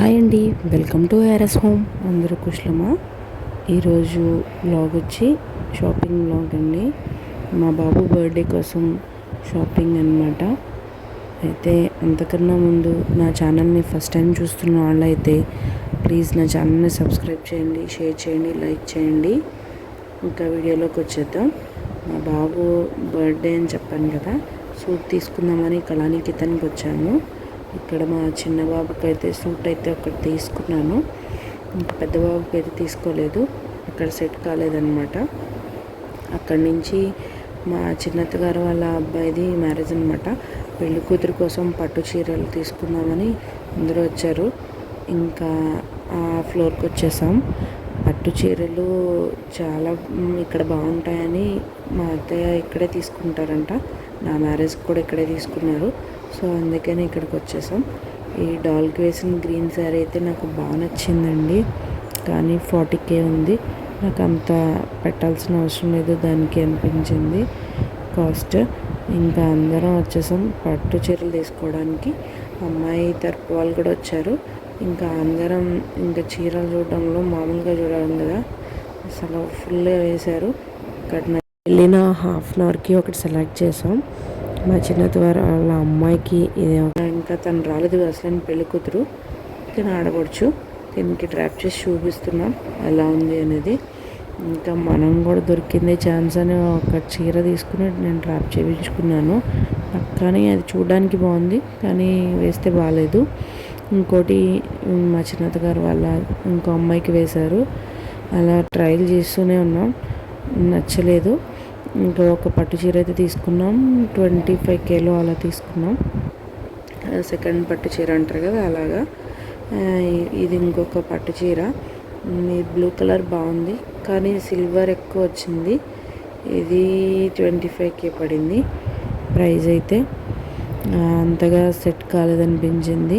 Hi అండి. Welcome to RS home. అందరూ కుశలమా? ఈరోజు బ్లాగ్ వచ్చి షాపింగ్ బ్లాగ్ అండి. మా బాబు బర్త్డే కోసం షాపింగ్ అనమాట అయితే అంతకన్నా ముందు నా ఛానల్ని ఫస్ట్ టైం చూస్తున్న వాళ్ళైతే ప్లీజ్ నా ఛానల్ని సబ్స్క్రైబ్ చేయండి షేర్ చేయండి లైక్ చేయండి. ఇంకా వీడియోలోకి వచ్చేద్దాం. మా బాబు బర్త్డే అని చెప్పాను కదా. సూట్ తీసుకుందామని కళానికేతన్కి వచ్చాను. ఇక్కడ మా చిన్న బాబుకి అయితే సూట్ అయితే ఒకటి తీసుకున్నాను. ఇంకా పెద్ద బాబుకి అయితే తీసుకోలేదు. అక్కడ సెట్ కాలేదన్నమాట. అక్కడి నుంచి మా చిన్నత గారు వాళ్ళ అబ్బాయిది మ్యారేజ్ అనమాట పెళ్ళి కూతురు కోసం పట్టు చీరలు తీసుకుందామని అందరూ వచ్చారు. ఇంకా ఆ ఫ్లోర్కి వచ్చేసాం. పట్టు చీరలు చాలా ఇక్కడ బాగుంటాయని మా అత్తయ్య ఇక్కడే తీసుకుంటారంట. నా మ్యారేజ్కి కూడా ఇక్కడే తీసుకున్నారు. సో అందుకని ఇక్కడికి వచ్చేసాం. ఈ డాల్కి వేసిన గ్రీన్ శారీ అయితే నాకు బాగా నచ్చిందండి. కానీ ఫార్టీ కే ఉంది. నాకు అంత పెట్టాల్సిన అవసరం లేదు దానికి అనిపించింది కాస్ట్. ఇంకా అందరం వచ్చేసాం పట్టు చీరలు తీసుకోవడానికి. అమ్మాయి తరపు వాళ్ళు కూడా వచ్చారు. ఇంకా అందరం ఇంకా చీరలు చూడడంలో మామూలుగా చూడడం కదా. అసలు ఫుల్గా వేశారు. ఇక్కడ వెళ్ళిన హాఫ్ అన్ అవర్కి ఒకటి సెలెక్ట్ చేసాం. మా చిన్న ద్వారా వాళ్ళ అమ్మాయికి ఇది ఇంకా తను రాలేదు అసలు పెళ్ళి కూతురు. తిని ఆడవచ్చు దీనికి ట్రాప్ చేసి చూపిస్తున్నాం. ఎలా ఉంది అనేది. ఇంకా మనం కూడా దొరికింది ఛాన్స్ అని ఒక చీర తీసుకుని నేను ట్రాప్ చేయించుకున్నాను. కానీ అది చూడడానికి బాగుంది కానీ వేస్తే బాగాలేదు. ఇంకోటి మా చిన్నత గారు వాళ్ళ ఇంకో అమ్మాయికి వేశారు. అలా ట్రయల్ చేస్తూనే ఉన్నాం. నచ్చలేదు. ఇంకా ఒక పట్టు చీర అయితే తీసుకున్నాం. ట్వంటీ ఫైవ్ కేలో అలా తీసుకున్నాం. సెకండ్ పట్టు చీర అంటారు కదా అలాగా. ఇది ఇంకొక పట్టు చీర. ఇది బ్లూ కలర్ బాగుంది కానీ సిల్వర్ ఎక్కువ వచ్చింది. ఇది ట్వంటీ ఫైవ్కే పడింది ప్రైస్ అయితే. అంతగా సెట్ కాలేదనిపించింది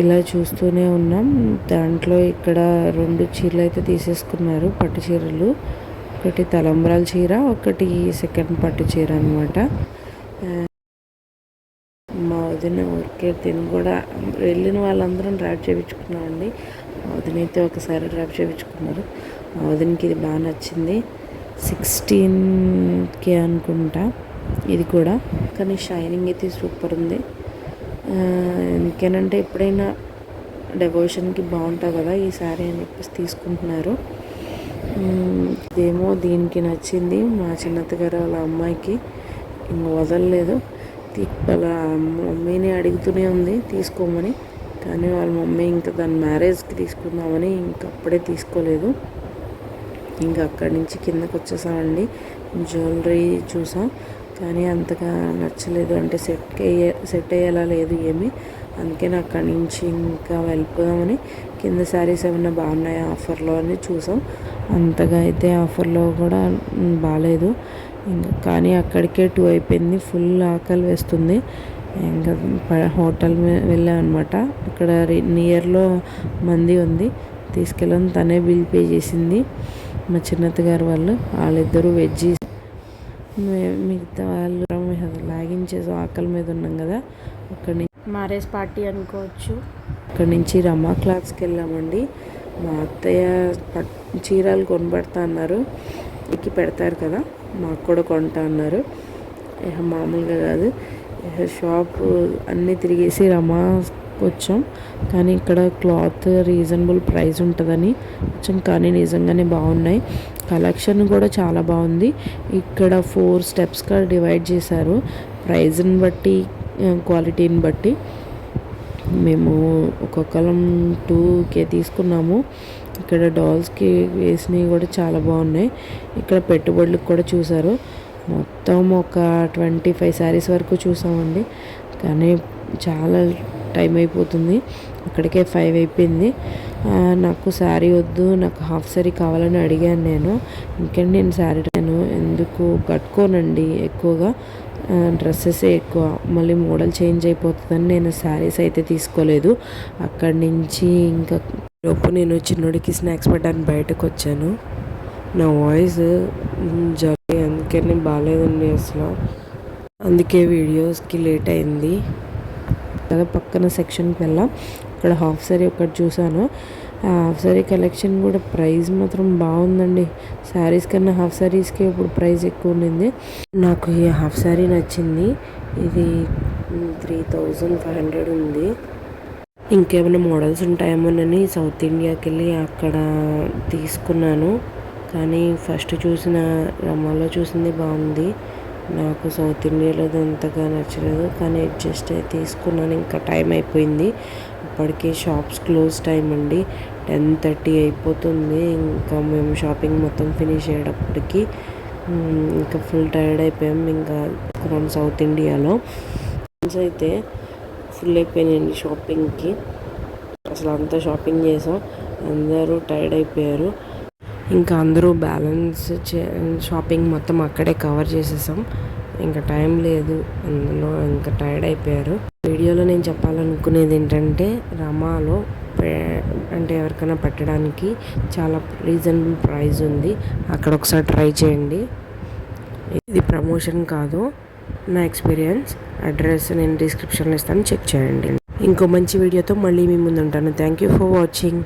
ఇలా చూస్తూనే ఉన్నాం. దాంట్లో ఇక్కడ రెండు చీరలు అయితే తీసేసుకున్నారు పట్టు చీరలు. ఒకటి తలంబ్రాల చీర ఒకటి సెకండ్ పట్టు చీర అనమాట మా వదిన ఊరికే తిని కూడా వెళ్ళిన వాళ్ళందరం డ్రాప్ చేయించుకున్నామండి మా వదిన అయితే ఒకసారి డ్రాప్ చేయించుకున్నారు మా వదినకి ఇది బాగా నచ్చింది. సిక్స్టీన్కే అనుకుంటా ఇది కూడా. కానీ షైనింగ్ అయితే సూపర్ ఉంది. ఎందుకేనంటే ఎప్పుడైనా డెవోషన్కి బాగుంటుంది కదా ఈ శారీ అని చెప్పేసి తీసుకుంటున్నారు. ఏమో ఇదేమో దీనికి నచ్చింది. మా చిన్నత్త గారు వాళ్ళ అమ్మాయికి ఇంక వదలలేదు. వాళ్ళ మమ్మీని అడుగుతూనే ఉంది తీసుకోమని. కానీ వాళ్ళ మమ్మీ ఇంకా దాని మ్యారేజ్కి తీసుకుందామని ఇంక అప్పుడే తీసుకోలేదు. ఇంకా అక్కడి నుంచి కిందకు వచ్చేసామండి. జ్యువెలరీ చూసాం. కానీ అంతగా నచ్చలేదు. అంటే సెట్ అయ్యే సెట్ అయ్యేలా లేదు ఏమి. అందుకని అక్కడి నుంచి ఇంకా వెళ్ళిపోదామని కింద శారీస్ ఏమైనా బాగున్నాయా ఆఫర్లో అని చూసాం. అంతగా అయితే ఆఫర్లో కూడా బాగాలేదు ఇంకా కానీ అక్కడికే టూ అయిపోయింది. ఫుల్ ఆకలి వేస్తుంది. ఇంకా హోటల్ వెళ్ళామన్నమాట అక్కడ రి- నియర్లో మంది ఉంది. తీసుకెళ్ళాం. తనే బిల్ పే చేసింది. మా చిన్నత్త గారు వాళ్ళు. వాళ్ళిద్దరూ వెజ్ మే- మిగతా వాళ్ళు లాగించేసి ఆకలి మీద ఉన్నాం కదా. అక్కడి నుంచి మ్యారేజ్ పార్టీ అనుకోవచ్చు. అక్కడి నుంచి రమా క్లాత్స్కి వెళ్ళామండి. మా అత్తయ్య పట్ చీరలు కొనబడతా అన్నారు. ఎక్కి పెడతారు కదా మాకు కూడా కొంటా అన్నారు. మామూలుగా కాదు. షాప్ అన్నీ తిరిగేసి రమా వచ్చాం. కానీ ఇక్కడ క్లాత్ రీజనబుల్ ప్రైస్ ఉంటుందని వచ్చాం. కానీ నిజంగానే బాగున్నాయి. కలెక్షన్ కూడా చాలా బాగుంది. ఇక్కడ ఫోర్ స్టెప్స్గా డివైడ్ చేశారు. ప్రైజ్ని బట్టి క్వాలిటీని బట్టి. మేము ఒక్కొక్కరం టూకే తీసుకున్నాము. ఇక్కడ డాల్స్కి వేసినవి కూడా చాలా బాగున్నాయి. ఇక్కడ పెట్టుబడులకు కూడా చూసారు మొత్తం ఒక ట్వంటీ ఫైవ్ శారీస్ వరకు చూసామండి. కానీ చాలా టైం అయిపోతుంది. అక్కడికే ఫైవ్ అయిపోయింది. నాకు శారీ వద్దు నాకు హాఫ్ శారీ కావాలని అడిగాను నేను. ఇంకండి నేను శారీ నేను ఎందుకు కట్టుకోనండి ఎక్కువగా? డ్రెస్సెస్ ఎక్కువ మళ్ళీ మోడల్ చేంజ్ అయిపోతుందని నేను శారీస్ అయితే తీసుకోలేదు. అక్కడి నుంచి ఇంకా లోపు నేను చిన్నోడికి స్నాక్స్ పెట్టడానికి బయటకు వచ్చాను. నా వాయిస్ జరి అందుకని బాగాలేదండి అసలు. అందుకే వీడియోస్కి లేట్ అయింది. కదా పక్కన సెక్షన్కి వెళ్ళాం ఇక్కడ హాఫ్ సారీ ఒకటి చూసాను హాఫ్ సారీ కలెక్షన్ కూడా ప్రైస్ మాత్రం బాగుందండి. శారీస్ కన్నా హాఫ్ శారీస్కి ఇప్పుడు ప్రైస్ ఎక్కువ ఉండింది. నాకు ఈ హాఫ్ సారీ నచ్చింది. ఇది త్రీ థౌజండ్ ఫైవ్ హండ్రెడ్ ఉంది. ఇంకేమైనా మోడల్స్ ఉంటాయేమోనని సౌత్ ఇండియాకి వెళ్ళి అక్కడ తీసుకున్నాను. కానీ ఫస్ట్ చూసిన రమాలో చూసింది బాగుంది. నాకు సౌత్ ఇండియాలో అంతగా నచ్చలేదు. కానీ అడ్జస్ట్ అయి తీసుకున్నాను. ఇంకా టైం అయిపోయింది. అప్పటికే షాప్స్ క్లోజ్ టైం అండి. టెన్ థర్టీ అయిపోతుంది. ఇంకా మేము షాపింగ్ మొత్తం ఫినిష్ అయ్యేటప్పటికి ఇంకా ఫుల్ టైర్డ్ అయిపోయాం. ఇంకా మనం సౌత్ ఇండియాలో. ఫ్రెండ్స్ అయితే ఫుల్ అయిపోయినాయండి షాపింగ్కి. అసలు అంతా షాపింగ్ చేసాం. అందరూ టైర్డ్ అయిపోయారు. ఇంకా అందరూ బ్యాలెన్స్ చే షాపింగ్ మొత్తం అక్కడే కవర్ చేసేసాం. ఇంకా టైం లేదు. అందులో ఇంకా టైర్డ్ అయిపోయారు. వీడియోలో నేను చెప్పాలనుకునేది ఏంటంటే రమాలో అంటే ఎవరికైనా పెట్టడానికి చాలా రీజనబుల్ ప్రైస్ ఉంది. అక్కడ ఒకసారి ట్రై చేయండి. ఇది ప్రమోషన్ కాదు నా ఎక్స్పీరియన్స్. అడ్రస్ నేను డిస్క్రిప్షన్లో ఇస్తాను చెక్ చేయండి. ఇంకో మంచి వీడియోతో మళ్ళీ మీ ముందు ఉంటాను థ్యాంక్ యూ ఫర్ వాచింగ్.